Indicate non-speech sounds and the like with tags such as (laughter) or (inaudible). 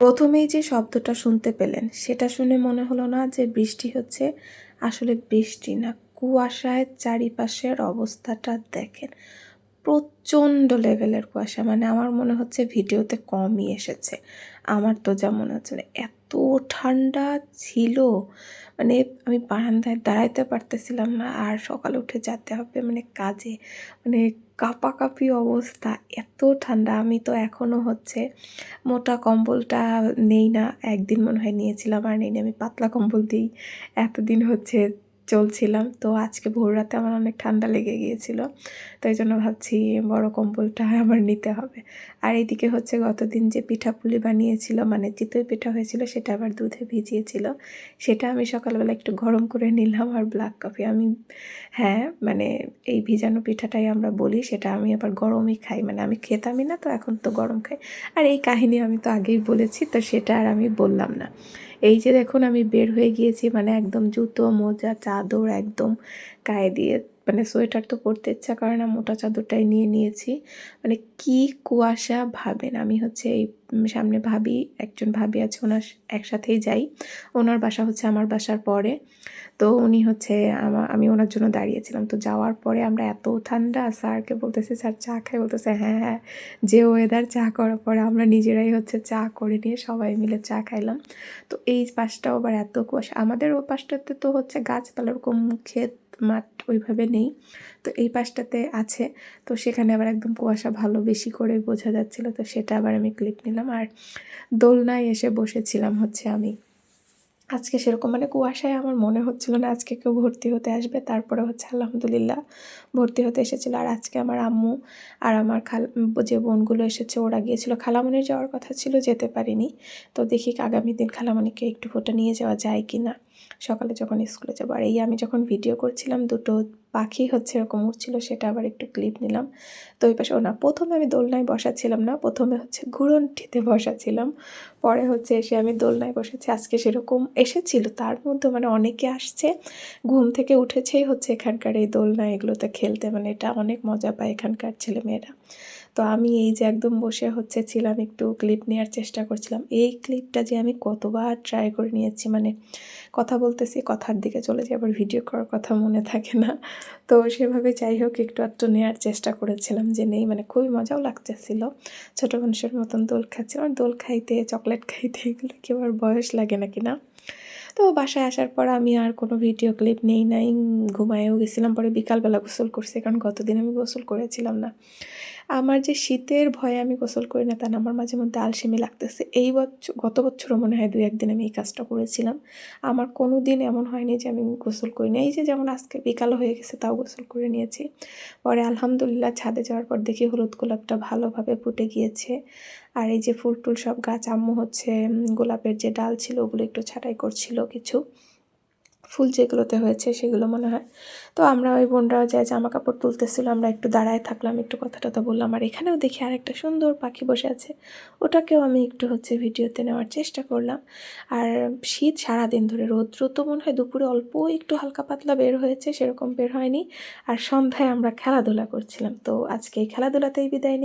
প্রথমেই যে শব্দটা শুনতে পেলেন, সেটা শুনে মনে হলো না যে বৃষ্টি হচ্ছে। আসলে বৃষ্টি না, কুয়াশায় চারিপাশের অবস্থাটা দেখেন। প্রচণ্ড লেভেলের কুয়াশা। মানে আমার মনে হচ্ছে ভিডিওতে কমই এসেছে। আমার তো যা মনে হচ্ছে না, এত ঠান্ডা ছিল। মানে আমি বারান্দায় দাঁড়াইতে পারতেছিলাম না, আর সকালে উঠে যেতে হবে মানে কাজে। মানে কাঁপাকাঁপি অবস্থা, এত ঠান্ডা। আমি তো এখনও হচ্ছে মোটা কম্বলটা নেই না, একদিন মনে হয় নিয়েছিলাম। আর নেই আমি পাতলা কম্বল দিই। এতদিন হচ্ছে চলছিলাম। তো আজকে ভোর রাতে আমার অনেক ঠান্ডা লেগে গিয়েছিল। তো এই জন্য ভাবছি বড় কম্বলটা (laughs) আমার নিতে হবে। আর এইদিকে হচ্ছে গতদিন যে পিঠাপুলি বানিয়েছিল মানে চিতই পিঠা হয়েছিল, সেটা আবার দুধে ভিজিয়েছিল। সেটা আমি সকালবেলা একটু গরম করে নিলাম আর ব্ল্যাক কফি আমি হ্যাঁ মানে এই ভিজানো পিঠাটাই আমরা বলি, সেটা আমি আবার গরমই খাই। মানে আমি খেতামই না, তো এখন তো গরম খাই। আর এই কাহিনী আমি তো আগেই বলেছি, তো সেটা আর আমি বললাম না। এই যে দেখুন আমি বের হয়ে গিয়েছি মানে একদম জুতো, মোজা, চাদর একদম গায়ে দিয়ে মানে সোয়েটার তো পরতে ইচ্ছা করে না, মোটা চাদরটাই নিয়ে নিয়েছি। মানে কি কুয়াশা ভাবেন? আমি হচ্ছে এই সামনে ভাবি, একজন ভাবি আছে, ওনার একসাথেই যাই। ওনার বাসা হচ্ছে আমার বাসার পরে। তো উনি হচ্ছে আমার আমি ওনার জন্য দাঁড়িয়েছিলাম। তো যাওয়ার পরে আমরা এত ঠান্ডা, স্যারকে বলতেছি, স্যার চা খাই। বলতেছে হ্যাঁ হ্যাঁ যে ওয়েদার চা করার পরে আমরা নিজেরাই হচ্ছে চা করে নিয়ে সবাই মিলে চা খাইলাম। তো এই পাশটাও আবার এত কুয়াশা। আমাদের ও পাশটাতে তো হচ্ছে গাছপালা, ওরকম ক্ষেত মাঠ ওইভাবে নেই। তো এই পাশটাতে আছে। তো সেখানে আবার একদম কুয়াশা ভালো বেশি করে বোঝা যাচ্ছিল। তো সেটা আবার আমি ক্লিপ নিলাম। আর দোলনায় এসে বসেছিলাম হচ্ছে আমি। আজকে সেরকম মানে কুয়াশায় আমার মনে হচ্ছিল না আজকে কেউ ভর্তি হতে আসবে। তারপরে হচ্ছে আলহামদুলিল্লাহ ভর্তি হতে এসেছিল। আর আজকে আমার আম্মু আর আমার খাল যে বোনগুলো এসেছে, ওরা গিয়েছিল। খালামনির যাওয়ার কথা ছিল, যেতে পারিনি। তো দেখি আগামী দিন খালামনিকে একটু ফোটো নিয়ে যাওয়া যায় কি না সকালে যখন স্কুলে যাব, আর এই আমি যখন ভিডিও করছিলাম, দুটো পাখি হচ্ছে এরকম উঠছিল সেটা আবার একটু ক্লিপ নিলাম। তো ওই পাশে, ও না, প্রথমে আমি দোলনায় বসাছিলাম না, প্রথমে হচ্ছে ঘুরনটিতে বসাছিলাম পরে হচ্ছে এসে আমি দোলনায় বসেছি, আজকে সেরকম এসেছিল, তার মধ্যে মানে অনেকে আসছে, ঘুম থেকে উঠেছেই হচ্ছে এখানকার এই দোলনা এগুলোতে খেলতে মানে এটা অনেক মজা পায় এখানকার ছেলেমেয়েরা। তো আমি এই যে একদম বসে হচ্ছে ছিলাম, একটু ক্লিপ নেওয়ার চেষ্টা করছিলাম। এই ক্লিপটা যে আমি কতবার ট্রাই করে নিয়েছি মানে কথা বলতেছি, কথার দিকে চলে যাই, আবার ভিডিও করার কথা মনে থাকে না। তো সেভাবে যাই হোক, একটু একটু নেওয়ার চেষ্টা করেছিলাম যে নেই মানে খুবই মজাও লাগতেছিল। ছোটো মানুষের মতন দোল খাচ্ছি আমার দোল খাইতে, চকলেট খাইতে, এগুলো কি আবার বয়স লাগে নাকি না? তো বাসায় আসার পর আমি আর কোনো ভিডিও ক্লিপ নেই, নাই, ঘুমায়েও গেছিলাম, পরে বিকালবেলা গোসল করছি, কারণ গতদিন আমি গোসল করেছিলাম না। আমার যে শীতের ভয়ে আমি গোসল করি না তা না, আমার মাঝে মধ্যে আলসেমি লাগতেছে। এই বছর গত বছরও মনে হয় দু একদিন আমি এই কাজটা করেছিলাম। আমার কোনো দিন এমন হয়নি যে আমি গোসল করি না এই যে যেমন আজকে বিকাল হয়ে গেছে তাও গোসল করে নিয়েছি। পরে আলহামদুলিল্লাহ ছাদে যাওয়ার পর দেখি হলুদ গোলাপটা ভালোভাবে ফুটে গিয়েছে। আর এই যে ফুল টুল সব গাছ আম্মু হচ্ছে গোলাপের যে ডাল ছিল ওগুলো একটু ছাটাই করছিল কিছু। ফুল যেগুলোতে হয়েছে সেগুলো মনে হয়। তো আমরা ওই বোনরাও যাই জামা কাপড় তুলতেছিল, আমরা একটু দাঁড়ায় থাকলাম, একটু কথা টথা বললাম। আর এখানেও দেখি আর একটা সুন্দর পাখি বসে আছে। ওটাকেও আমি একটু হচ্ছে ভিডিওতে নেওয়ার চেষ্টা করলাম। আর শীত সারাদিন ধরে, রৌদ্র তো মনে হয় দুপুরে অল্প একটু হালকা পাতলা বের হয়েছে, সেরকম বের হয়নি। আর সন্ধ্যায় আমরা খেলাধুলা করছিলাম। তো আজকে এই খেলাধুলাতেই বিদায় নেই।